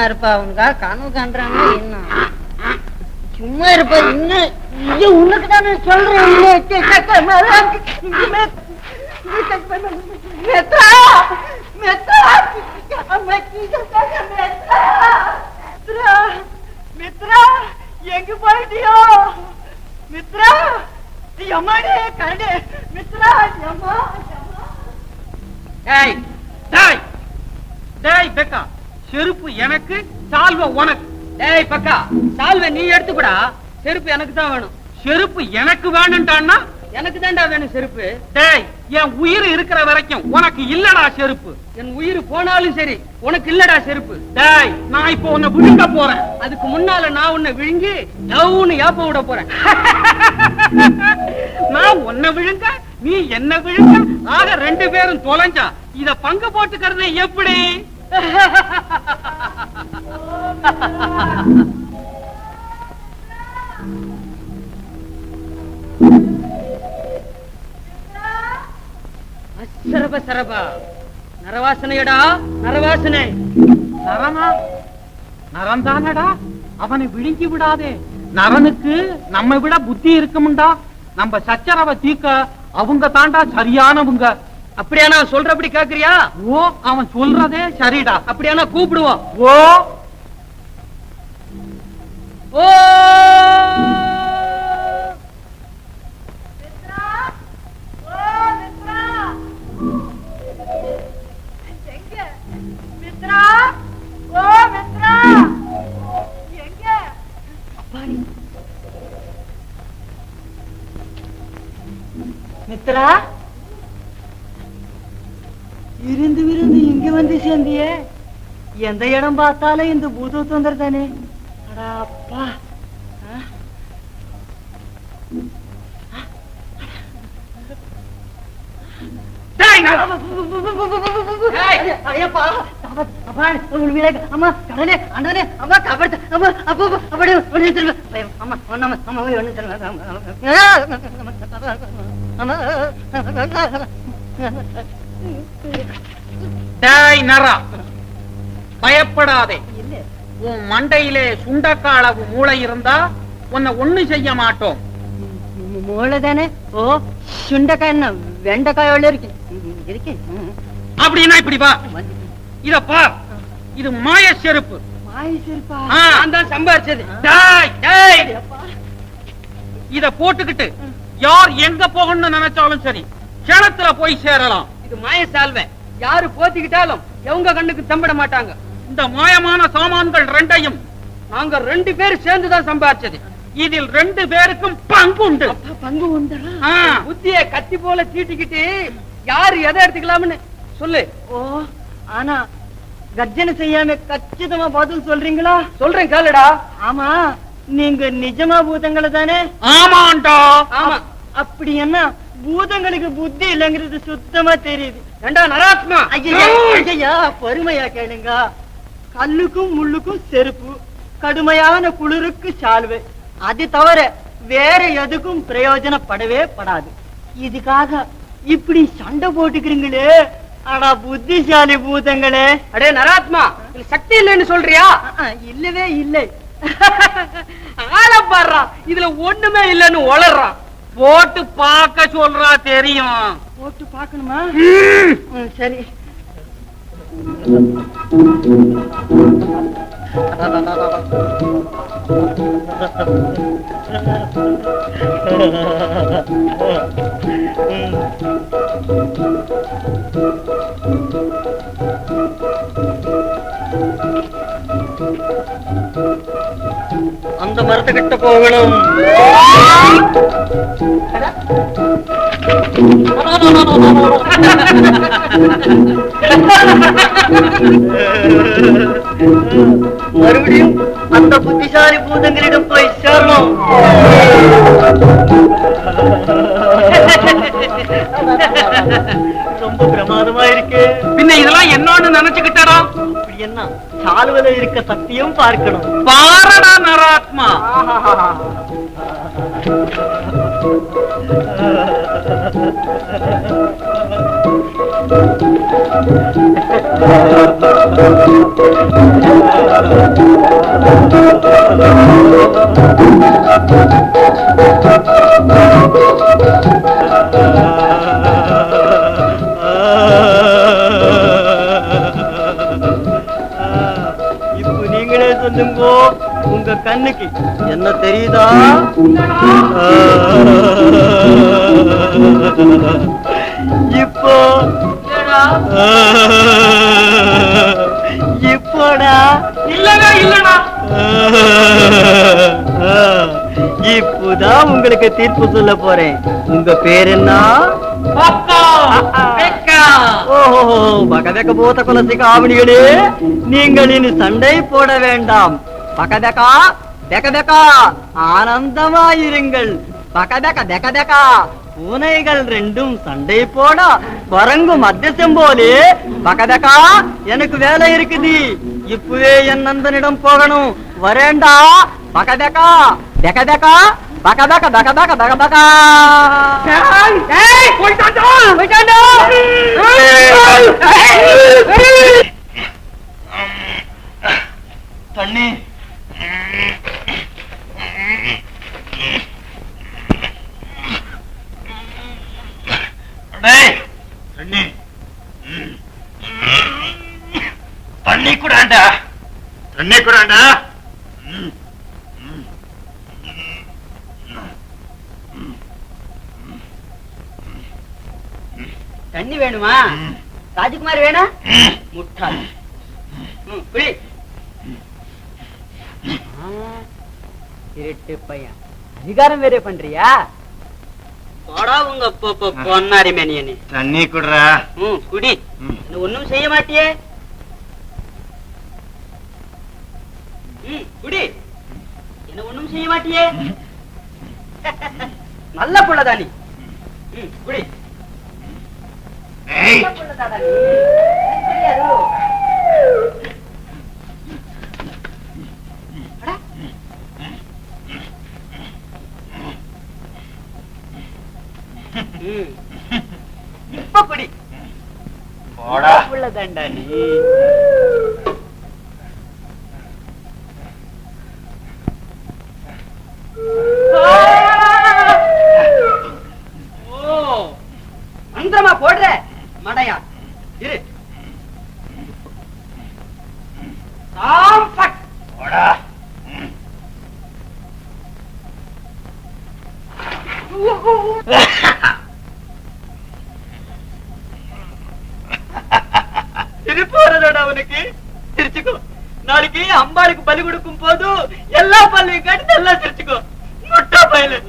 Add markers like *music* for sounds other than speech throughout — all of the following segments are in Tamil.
சும்மா இருப்பா அவனுக்கா? கனவு காண்றாங்க என்ன? சும்மா இருப்பா இன்னும் உனக்கு தானே சொல்றேன். மித்ரா எங்க போயிட்டியோ? மித்ரா எம்மாடி கரடி மித்ரா எம்மா டேய் டேய் டேய் பெக்கா. செருப்பு எனக்கு சால்வ உனக்கு. டேய் பக்கா சால்வ நீ எடுத்துக்கூடா. செருப்பு எனக்கு தான் வேணும். செருப்பு எனக்கு வேணும்டான்னா எனக்கு தான்டா வேணும் செருப்பு. டேய் என் உயிர் இருக்கிற வரைக்கும் உனக்கு இல்லடா செருப்பு. என் உயிர் போனாலும் சரி உனக்கு இல்லடா செருப்பு. டேய் நான் இப்போ உன்னை விழுங்க போறேன். அதுக்கு முன்னால நான் உன்னை விழுங்கி டவுன்னு ஏப்ப விட போறேன். *laughs* நான் உன்னை விழுங்க நீ என்ன விழுங்க. ஆக ரெண்டு பேரும் தொலைஞ்சா இத பங்கு போட்டுக்கிறது எப்படி? சரப சரபா நரவாசனையடா நரவாசனை. நரனா நரந்தானடா அவனை விழுங்கி விடாதே. நரனுக்கு நம்ம விட புத்தி இருக்கும்டா நம்ம சச்சரவை தீக்க அவங்க தாண்டா சரியானவங்க. அப்படியானா சொல்றபடி கேக்குறியா? ஓ அவன் சொல்றதே சரிடா. அப்படியானா கூப்பிடுவோம். ஓ. ஓ! மித்ரா இருந்து விருந்து இங்க வந்து சேர்ந்தியே எந்த இடம் பார்த்தாலும் இந்த பூத தொந்தர் தானே அடா அப்பா ஆ? டேய், நர- ஐயப்பா, அப்பா, அப்பா, உன் வீரே, அம்மா, டேய் நரா. பயப்படாதே. உன் மண்டையிலே சுண்டக்காய் அளவு மூளை இருந்தா உன்னை ஒண்ணு செய்ய மாட்டோம். மூளை தானே ஓ சுண்டைக்காய் என்ன வெண்டைக்காய் எவ்வளவு இருக்கு? ம், இருக்கு. ம், அப்படின்னா இப்படி வா. வந்து. இத மாய செருப்பு. மாய் சிரிப்பா. நான் தான் சம்பாரிச்சது. டேய், டேய், அப்பா. இத போட்டுக்கிட்டு யார் எங்க போகணும்னு நினைச்சாலும் சரி கிணத்துல போய் சேரலாம். இது மாய சால்வை. யாரு போத்திக்கிட்டாலும் எவங்க கண்ணுக்கு தம்பிட மாட்டாங்க. இந்த மாயமான சாமான்கள் ரெண்டையும் நாங்க ரெண்டு பேரும் சேர்ந்து தான் சம்பாரிச்சது. இதில் ரெண்டு பேருக்கும் பங்குண்டு அப்பா, பங்கு உண்டா ஆ, புத்திய கத்தி போல தீட்டிக்கிட்டு யாரு எதை எடுத்துக்கலாம்னு சொல்லு. ஓ ஆனா கர்ஜனை செய்யாம கச்சிதமா பதில் சொல்றீங்களா? சொல்றேன் கேளுடா. ஆமா நீங்க நிஜமா பூதங்களை தானே? ஆமாண்டா. ஆமா. அப்- அப்படி என்ன? பூதங்களுக்கு புத்தி இல்லைங்கிறது சுத்தமா தெரியுது. ரெண்டா நராத்மா? ஐயா பொறுமையா கேளுங்க. கல்லுக்கும் முள்ளுக்கும் செருப்பு கடுமையான குளிருக்கு சால்வை. அது தவிர வேற எதுக்கும் பிரயோஜனப்படவே படாது. இதுக்காக இப்படி சண்டை போட்டுக்கிறீங்களே. ஆனா புத்திசாலி பூதங்களே. அடே நராத்மா சக்தி இல்லைன்னு சொல்றியா? இல்லவே இல்லை. ஆள பாடுறா. இதுல ஒண்ணுமே இல்லைன்னு உளறான். போட்டு பார்க்க சொல்றா தெரியும். போட்டு பார்க்கணுமா? சரி. *laughs* அந்த மரத்துக்கிட்ட போகணும் மறுபடியும் அந்த புத்திசாலி பூதங்களிடம் போய் சேரணும் Ha ha ha ha ha! அப்படி என்ன? சாலுவல இருக்க சக்தியும் பார்க்கணும். பாரடா நராத்மா. ஆஹா *laughs* இப்போ நீங்களே சொல்லுங்க. உங்க கண்ணுக்கு என்ன தெரியுதா? இப்போ இப்போடா. இல்லவே இல்லடா. இப்போதான் உங்களுக்கு தீர்ப்பு சொல்ல போறேன். உங்க பேர் என்ன? ஓஹோ பகதக்க பூத்த குலசிக ஆவணிகளே நீங்கள் இனி சண்டை போட வேண்டாம். பகதக்கா பெகதக்கா ஆனந்தமாயிருங்கள். பகதக பெகதக்கா பூனைகள் ரெண்டும் சண்டை போட குரங்கு மத்தியசம் போலே பகதக்கா எனக்கு வேலை இருக்குது. இப்பவே என் நண்பனிடம் போகணும். வரேண்டா பகதக்கா பெகதக்கா பகதக்க பகதக்க பகதக்கா தண்ணி தண்ணி தண்ணி கூடாண்டா தண்ணி கூடாண்டா தண்ணி வேணுமா? ராஜகுமார் வேணா? முட்டாள். திருட்டு பையன். அதிகாரம் வேற பண்றியா? போடா உங்க பொன்னாரி மேனியனே. தண்ணி குடுறா. ம் குடி. ஒண்ணும் செய்ய மாட்டியே. ம் குடி. என்ன ஒண்ணும் செய்ய மாட்டியே? நல்ல புள்ளதா நீ. ம் குடி ஏய் நல்ல புள்ளதாடா நீ. எனக்கு தெரியாதோ? அடா. ம். இப்ப குடி போடா. புள்ளதாண்டா நீ. சாம்பட் போடா சிரிப்பு வரதோட அவனுக்கு சிரிச்சுக்கோ நாளைக்கு அம்பாளுக்கு பலி கொடுக்கும் போது எல்லா பள்ளியும் காட்டி நல்லா சிரிச்சுக்கோ முட்டை பயலு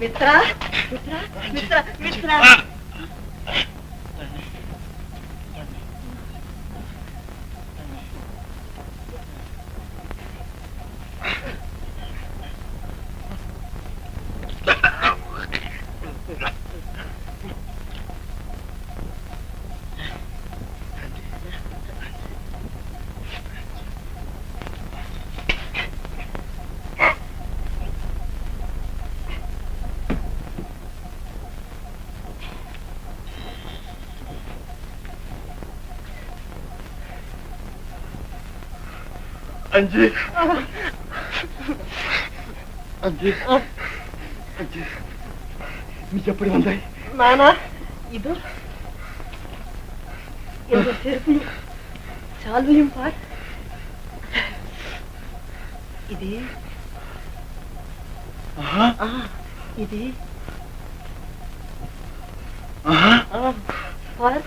மித்ரா மித்ரா மித்ரா மித்ரா அஞ்சு அஞ்சு அஞ்சு நீ எப்படி வந்தாய் நானா இது இந்த செருப்பையும் சால்வையும் பார் இது ஆஹா, ஆ இது ஆஹா. ஆ பார்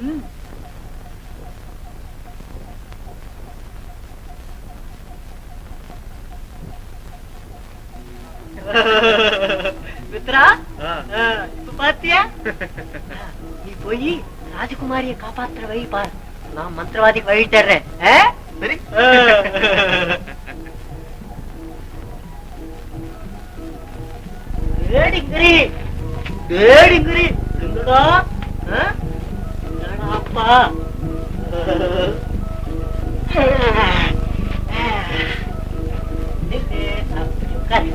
ம் ஆ, இப்ப பாத்தியா? நீ போய் ராஜகுமாரிய காப்பாத்துற வழி பார். நான் மந்திரவாதிக்கு வழி தர்றேன்? சரி. ஏடிங்கிரி ஏடிங்கிரி எங்கடா ஆ? என்னடா அப்பா? உட்காரு.